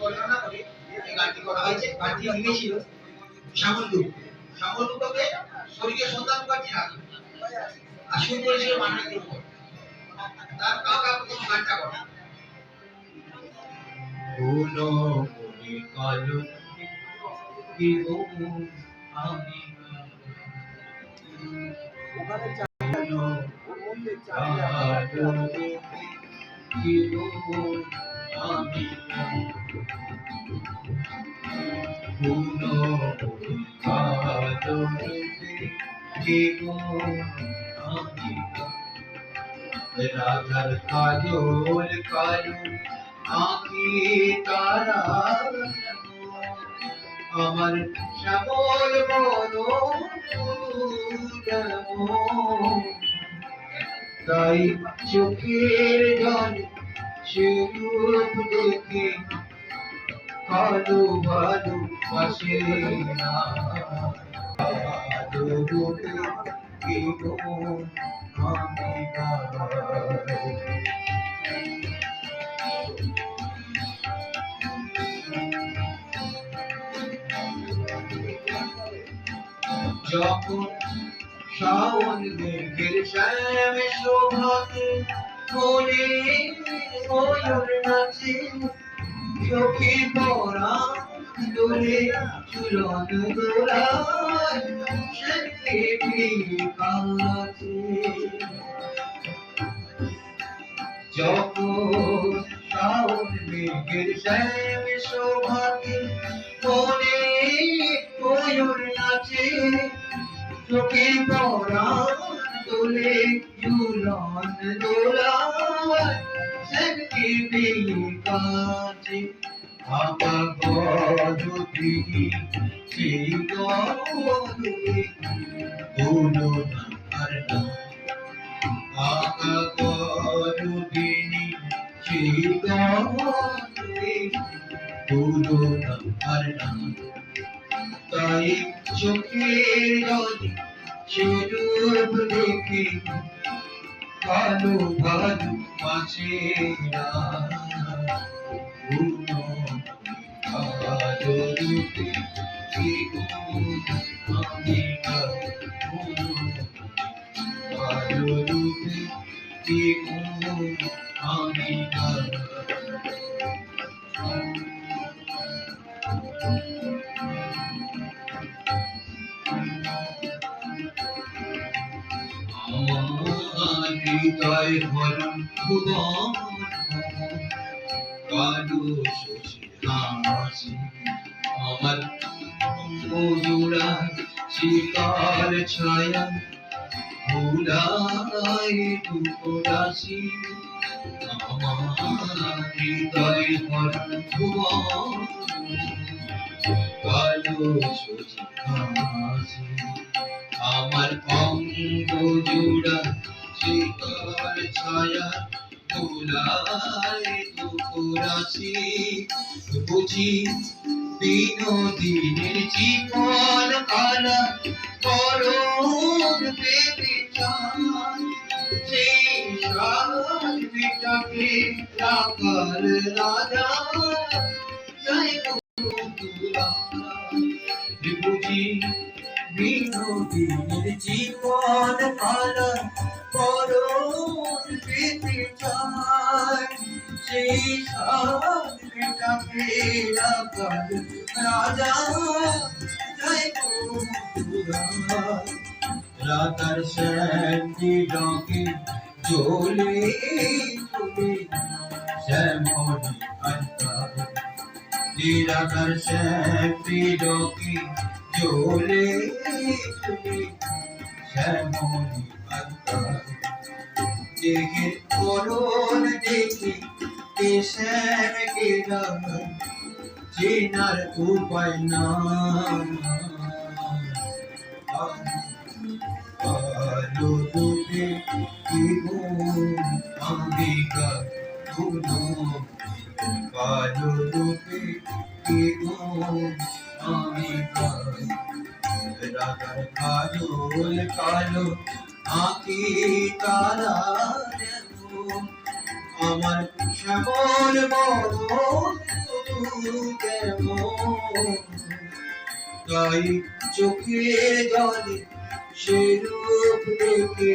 বর্ণনা করে এই গানটি করা হয়েছে গানটি লিখেছিল শ্যামলদুপ শ্যামলদুপকে স্বর্গীয় সন্তান মুখার্জি রাখি আর সুর করেছিল মানবেন্দ্র উপর তার কাকা প্রথম গানটা করা আমি রাধার কাজল কালো আঁকি তারা আমার শ্যামল বড় তাই চোখের জল সে রূপ দেখে ভালো ভালো পাশে না ভালো রূপে কি গো আমি গাই। যখন শ্রাবণ মেঘের শ্যাম শোভাতে মনে ময়ূর নাচে, চোখে পড়া দোলে চুলন দোলায় সে কাছে যখন শ্রাবণ মেঘের শ্যাম শোভাতে মনে ময়ূর নাচে, চোখে পড়া কাছে আপা গজুতি সেই গজুতি বলো না আর না আপা গজুতিনি সেই গজুতি বলো না আর না তাই চোখের জলে সেরূপ দেখে কালো ভালো মাছে না ভুলো রূপে ভুলো রূপে আমি আমার হৃদয় ভুবন কালো শশী আমার মজুরা শিকার ছায়া। আমার জোড়া ছায়া দোলায় দুপুরাশি বুঝি বিনোদিনীর জীবন কালা করুণ পেতে সেই সাল পিটাকে রাখাল রাজা জয় বন্ধুরা বুঝি বিনোদিনীর জীবন কালা রাজা রাতার স্যান্ডি রঙে জ্বলে জ্বলে শ্যামলি আন্তার নিরাকার শ্যামলি রঙে জ্বলে জ্বলে শ্যামলি আন্তার দেখে করুণ দেখে কে শ্যামকে রঙ চেনার উপায় না অম্বিকা ধুলো কালো রূপে কি গো অম্বিকা রাগার কাজল কালো, আঁকি তারা আমার শ্যামল তাই চোখে জলে সে রূপ দেখে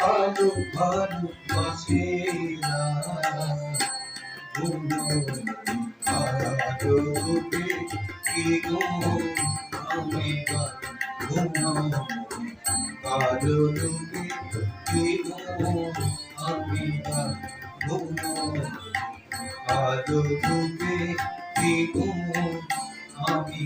কালো ভালো বাসে না কালো দেখে গো আমি কালো রূপে কি গো আমি ঘুমাবো কালো রূপে কি গো আমি